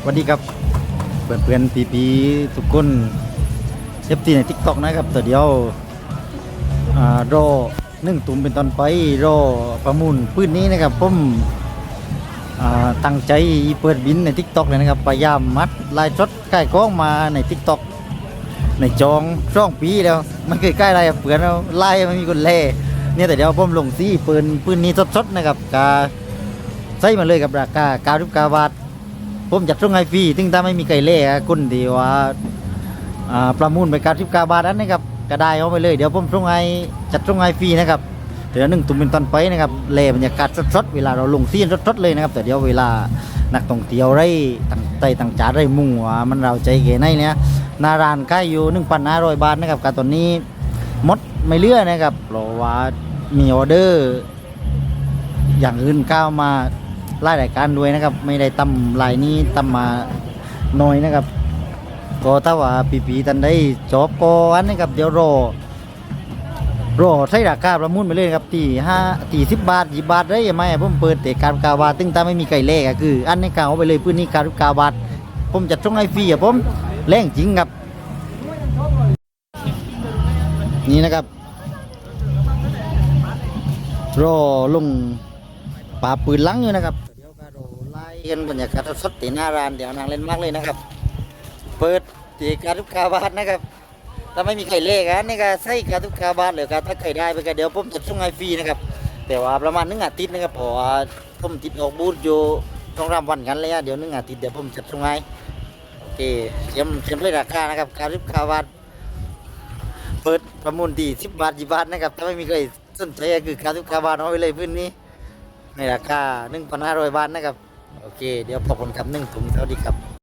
สวัสดีครับเพื่อนเพื่อนพี่ๆทุกคนเอฟซีในทิกตอกนะครับแต่เดียวอ่ารอนึ่งตุ่มเป็นตอนไปรอประมูลปืนนี้นะครับผมอ่าตั้งใจเปิดบินในทิกตอกเลยนะครับพยายามมัดลายช็อตใกล้กล้องมาในทิกตอกในจองช่องปีแล้วมันเคยใกล้อะไรเปื่อนแล้วไล่มันมีคนเล่เนี่ยแต่เดี๋ยวผมลงซีปืนปืนนี้สดๆนะครับกาใส่มาเลยกับราคา99บาท ผมจัดส่งให้ฟรีถึงถ้าไม่มีไก่เล่อะคุณที่ว่าประมูลไปการทิบกาบาทนั้นนะครับก็ได้เอาไปเลยเดี๋ยวผมส่งให้จัดส่งให้ฟรีนะครับเดี๋ยวหนึ่งตุ่มเป็นตอนไปนะครับเล่บรรยากาศสดๆเวลาเราลงซีนสดๆเลยนะครับ แต่เดี๋ยวเวลานักท่องเที่ยวไรต่างใจต่างจ่าไรมุ่งว่ามันเราใจเก๋ในเนี่ยนารานค่ายอยู่หนึ่งพันห้าร้อยบาทนะครับการตอนนี้มดไม่เลื่อนนะครับเพราะว่ามีออเดอร์ อย่างอื่นก้าวมา ไล่รายการด้วยนะครับ ไม่ได้ตำลายนี้ตำมาน้อยนะครับ ก็ถ้าว่าปีปีๆตันได้จบก็อันนี้ครับ เดี๋ยวรอรอใช้ราคาประมูลไปเลยครับตีห้าตีสิบบาทยี่บาทได้ยังไงผมเปิดแต่การกาบาตึงถ้าไม่มีไก่เล่ก็คือ อันนี้กาเอาไปเลยพื้นนี้การกาบาผมจัดส่องให้ฟรีอะผมแรงจริงครับ นี่นะครับรอลง ป่าปืนลังอยู่นะครับเดี๋ยวก็รอไล่กันบรรยากาศสดๆที่หน้ารานเดี๋ยวนางเล่นมากเลยนะครับ เปิดตีการทุกคาบาทนะครับถ้าไม่มีไข่เล่กันนี่ก็ใส่การทุกคาบาทเลยครับถ้าไข่ได้ไปก็เดี๋ยวผมจะส่งให้ฟรีนะครับแต่ว่าประมาณนึงอาทิตย์นะครับพราะว่าผมติดออกบูธอยู่ต้องรำวันกันเลยเดี๋ยวนึงอาทิตย์เดี๋ยวผมจะส่งให้โอเคเตรียมเตรียมเลยราคานะครับการทุกคาบาทเปิดประมูลดีสิบบาทยี่บาทนะครับถ้าไม่มีใครสนใจก็คือการทุกคาบาทเอาไปเลยพื้นนี้ ในราคาหนึ่งพันห้าร้อยบาทนะครับ โอเค เดี๋ยวพบกันครับหนึ่งถุงสวัสดีครับ